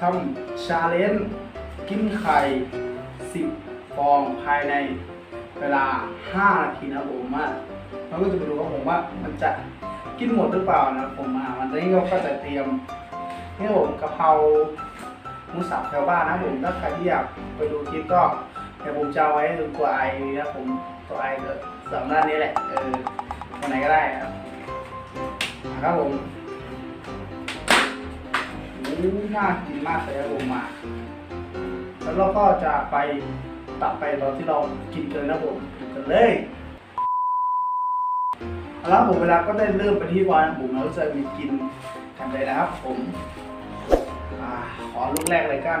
ทำชาเลนจ์กินไข่ 10 ฟองภายในเวลา 5 นาทีนะผมอะเราก็จะไปดูว่าผมว่ามันจะกินหมดหรือเปล่านะผมอะวันนี้เราก็จะเตรียมนี่ผมกะเพราหมูสับแถวบ้านนะผมถ้าใครที่อยากไปดูคลิปก็เดี๋ยวผมจะเอาไว้ดูตัวไอนะผมตัวไอก็สามด้านนี้แหละเออไหนก็ได้นะครับครับผม อ้น่ากินมากเลยครับผมมาแล้วเราก็จะไปตัดไปตอนที่เรากินกันนะผมกันเลยเอาละผมเวลาก็ได้เริ่มไปที่วานผมเราจะมีกินกันเลยนะครับผมอขอลูกแรกเลยกัน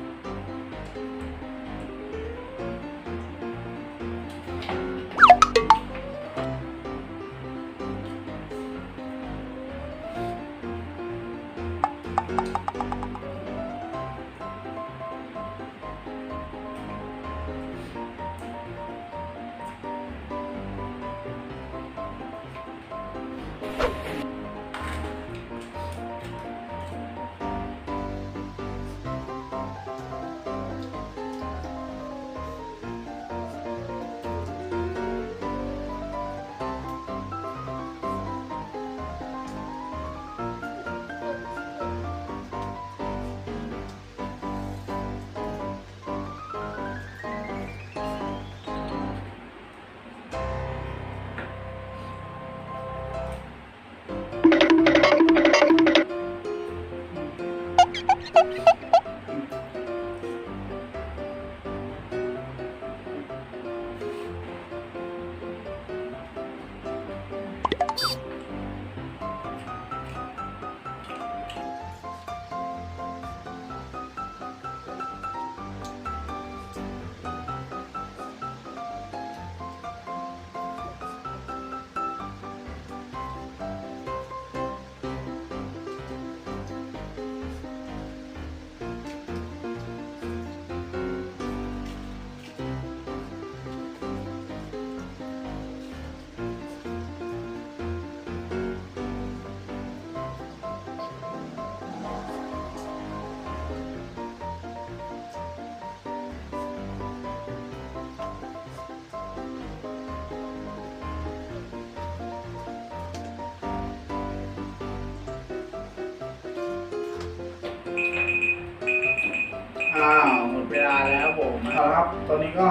อ้าวหมดเวลาแล้วผมเอาละครับ ตอนนี้ก็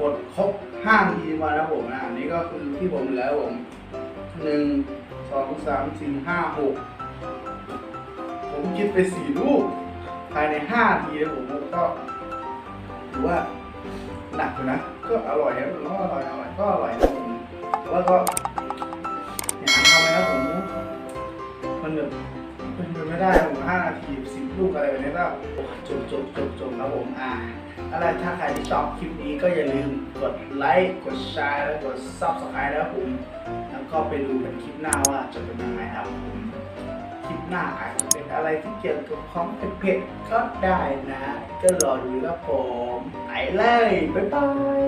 กดครบห้านาทีมาแล้วผมนะอันนี้ก็คือที่ผมแล้วผมหนึ่งสองสามสี่ห้าหกผมคิดไปสี่ลูกภายในห้านาทีแล้วผมก็ถือว่าหนักอยู่นะ ก็อร่อยครับก็อร่อยอร่อยก็อร่อยนะผมแต่ว่าก็อยาหาทำเลยนะผมมันแบบ เป็นไปไม่ได้ผมห้านาทีสิบลูกอะไรแบบนี้ก็จบจบจบจบครับผมอ่าอะไรถ้าใครที่ชอบคลิปนี้ก็อย่าลืมกดไลค์กดแชร์และกด subscribe นะครับผมแล้วก็ไปดูกันคลิปหน้าว่าจะเป็นยังไงครับผมคลิปหน้าอาจจะเป็นอะไรที่เกี่ยวกับความเผ็ดๆก็ได้นะ ก็รอดูครับผมไปเลยบ๊ายบาย